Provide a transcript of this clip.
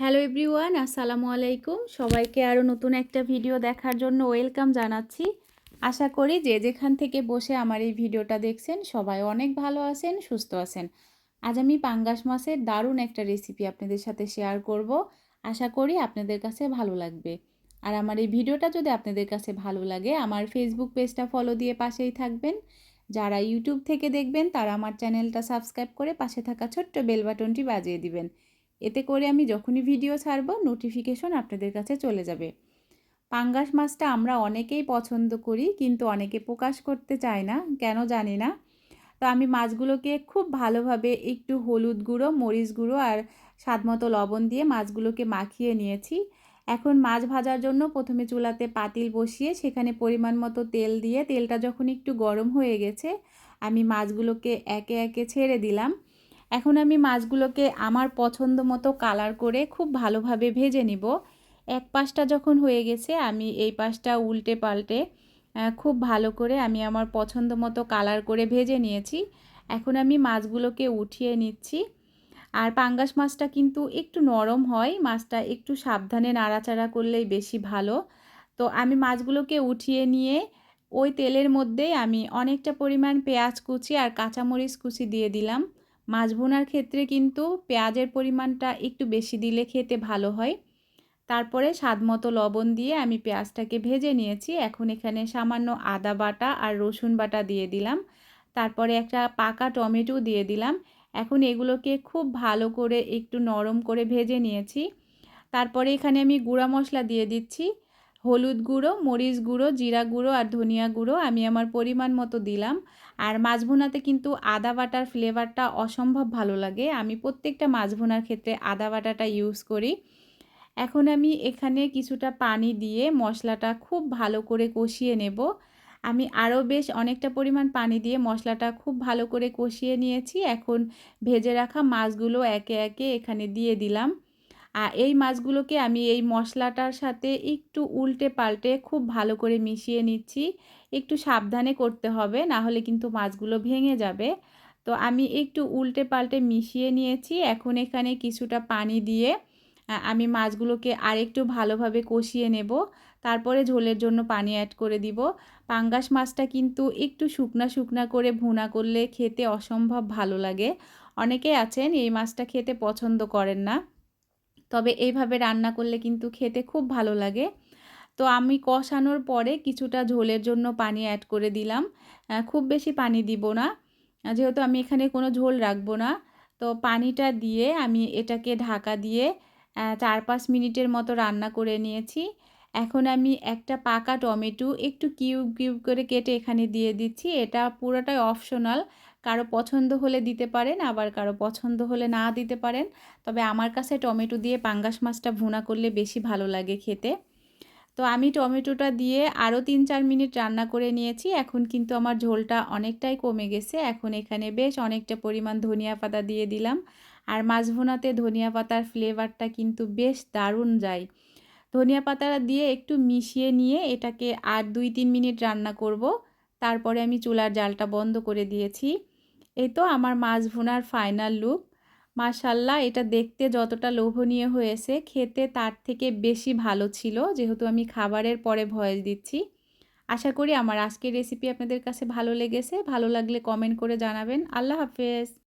Hello everyone, আসসালামু আলাইকুম। সবাইকে আরও নতুন একটা ভিডিও দেখার জন্য ওয়েলকাম জানাচ্ছি। আশা করি যে যেখান থেকে বসে আমার এই ভিডিওটা দেখছেন, সবাই অনেক ভালো আছেন, সুস্থ আছেন। আজ আমি পাঙ্গাস মাছের দারুণ একটা রেসিপি আপনাদের সাথে শেয়ার করব। আশা করি আপনাদের কাছে ভালো লাগবে। আর আমার এই ভিডিওটা যদি আপনাদের কাছে ভালো লাগে, আমার ফেসবুক পেজটা ফলো দিয়ে পাশেই থাকবেন। যারা ইউটিউব থেকে দেখবেন, তারা আমার চ্যানেলটা সাবস্ক্রাইব করে পাশে থাকা ছোট্ট বেল বাটনটি বাজিয়ে দিবেন। এতে করে আমি যখনই ভিডিও ছাড়ব নোটিফিকেশন আপনাদের কাছে চলে যাবে। পাঙ্গাস মাছটা আমরা অনেকেই পছন্দ করি, কিন্তু অনেকে প্রকাশ করতে চায় না, কেন জানি না। তো আমি মাছগুলোকে খুব ভালোভাবে একটু হলুদ গুঁড়ো, মরিচ গুঁড়ো আর স্বাদমতো লবণ দিয়ে মাছগুলোকে মাখিয়ে নিয়েছি। এখন মাছ ভাজার জন্য প্রথমে চুলাতে পাতিল বসিয়ে সেখানে পরিমাণ মতো তেল দিয়ে, তেলটা যখন একটু গরম হয়ে গেছে, আমি মাছগুলোকে একে একে ছেড়ে দিলাম। এখন আমি মাছগুলোকে আমার পছন্দ মতো কালার করে খুব ভালোভাবে ভেজে নিব। এক পাশটা যখন হয়ে গেছে, আমি এই পাশটা উল্টে পাল্টে খুব ভালো করে আমি আমার পছন্দ মতো কালার করে ভেজে নিয়েছি। এখন আমি মাছগুলোকে উঠিয়ে নিচ্ছি। আর পাঙ্গাস মাছটা কিন্তু একটু নরম হয়, মাছটা একটু সাবধানে নাড়াচাড়া করলেই বেশি ভালো। তো আমি মাছগুলোকে উঠিয়ে নিয়ে ওই তেলের মধ্যেই আমি অনেকটা পরিমাণ পেঁয়াজ কুচি আর কাঁচামরিচ কুচি দিয়ে দিলাম। মাছ বোনার ক্ষেত্রে কিন্তু পেঁয়াজের পরিমাণটা একটু বেশি দিলে খেতে ভালো হয়। তারপরে স্বাদ মতো লবণ দিয়ে আমি পেঁয়াজটাকে ভেজে নিয়েছি। এখন এখানে সামান্য আদা বাটা আর রসুন বাটা দিয়ে দিলাম। তারপরে একটা পাকা টমেটো দিয়ে দিলাম। এখন এগুলোকে খুব ভালো করে একটু নরম করে ভেজে নিয়েছি। তারপরে এখানে আমি গুঁড়া মশলা দিয়ে দিচ্ছি। হলুদ গুঁড়ো, মরিচ গুঁড়ো, জিরা গুঁড়ো আর ধনিয়া গুঁড়ো আমি আমার পরিমাণ মতো দিলাম। আর মাছ ভুনাতে কিন্তু আদা বাটার ফ্লেভারটা অসম্ভব ভালো লাগে। আমি প্রত্যেকটা মাছ ভুনার ক্ষেত্রে আদা বাটাটা ইউজ করি। এখন আমি এখানে কিছুটা পানি দিয়ে মশলাটা খুব ভালো করে কষিয়ে নেব। আমি আরও বেশ অনেকটা পরিমাণ পানি দিয়ে মশলাটা খুব ভালো করে কষিয়ে নিয়েছি। এখন ভেজে রাখা মাছগুলো একে একে এখানে দিয়ে দিলাম। আর এই মাছগুলোকে আমি এই মশলাটার সাথে একটু উল্টে পাল্টে খুব ভালো করে মিশিয়ে নিচ্ছি। একটু সাবধানে করতে হবে, না হলে কিন্তু মাছগুলো ভেঙে যাবে। তো আমি একটু উল্টে পাল্টে মিশিয়ে নিয়েছি। এখন এখানে কিছুটা পানি দিয়ে আমি মাছগুলোকে আরেকটু ভালোভাবে কষিয়ে নেব। তারপরে ঝোলের জন্য পানি অ্যাড করে দিব। পাঙ্গাস মাছটা কিন্তু একটু শুকনা শুকনা করে ভুনা করলে খেতে অসম্ভব ভালো লাগে। অনেকে আছেন এই মাছটা খেতে পছন্দ করেন না। তবে এইভাবে রান্না করলে কিন্তু খেতে খুব ভালো লাগে। তো আমি কষানোর পরে কিছুটা ঝোলের জন্য পানি অ্যাড করে দিলাম। খুব বেশি পানি দিব না। যেহেতু আমি এখানে কোনো ঝোল রাখব না, তো পানিটা দিয়ে আমি এটাকে ঢাকা দিয়ে চার পাঁচ মিনিটের মতো রান্না করে নিয়েছি। এখন আমি একটা পাকা টমেটো একটু কিউব কিউব করে কেটে এখানে দিয়ে দিচ্ছি। এটা পুরোটাই অপশনাল কারও পছন্দ হলে দিতে পারেন, আবার কারও পছন্দ হলে না দিতে পারেন। তবে আমার কাছে টমেটো দিয়ে পাঙ্গাস মাছটা ভুনা করলে বেশি ভালো লাগে খেতে। তো আমি টমেটোটা দিয়ে আরও তিন চার মিনিট রান্না করে নিয়েছি। এখন কিন্তু আমার ঝোলটা অনেকটাই কমে গেছে। এখন এখানে বেশ অনেকটা পরিমাণ ধনিয়া পাতা দিয়ে দিলাম। আর মাছ ভুনাতে ধনিয়া পাতার ফ্লেভারটা কিন্তু বেশ দারুণ যায়। ধনিয়া পাতাটা দিয়ে একটু মিশিয়ে নিয়ে এটাকে আর দুই তিন মিনিট রান্না করব। তারপরে আমি চুলার জালটা বন্ধ করে দিয়েছি। এই তো আমার মাছ ভুনার ফাইনাল লুক মাশাল্লাহ, এটা দেখতে যতটা লোভনীয় হয়েছে, খেতে তার থেকে বেশি ভালো ছিল, যেহেতু আমি খাবারের পরে ভয়েস দিচ্ছি। আশা করি আমার আজকের রেসিপি আপনাদের কাছে ভালো লেগেছে, ভালো লাগলে কমেন্ট করে জানাবেন। আল্লাহ হাফেজ।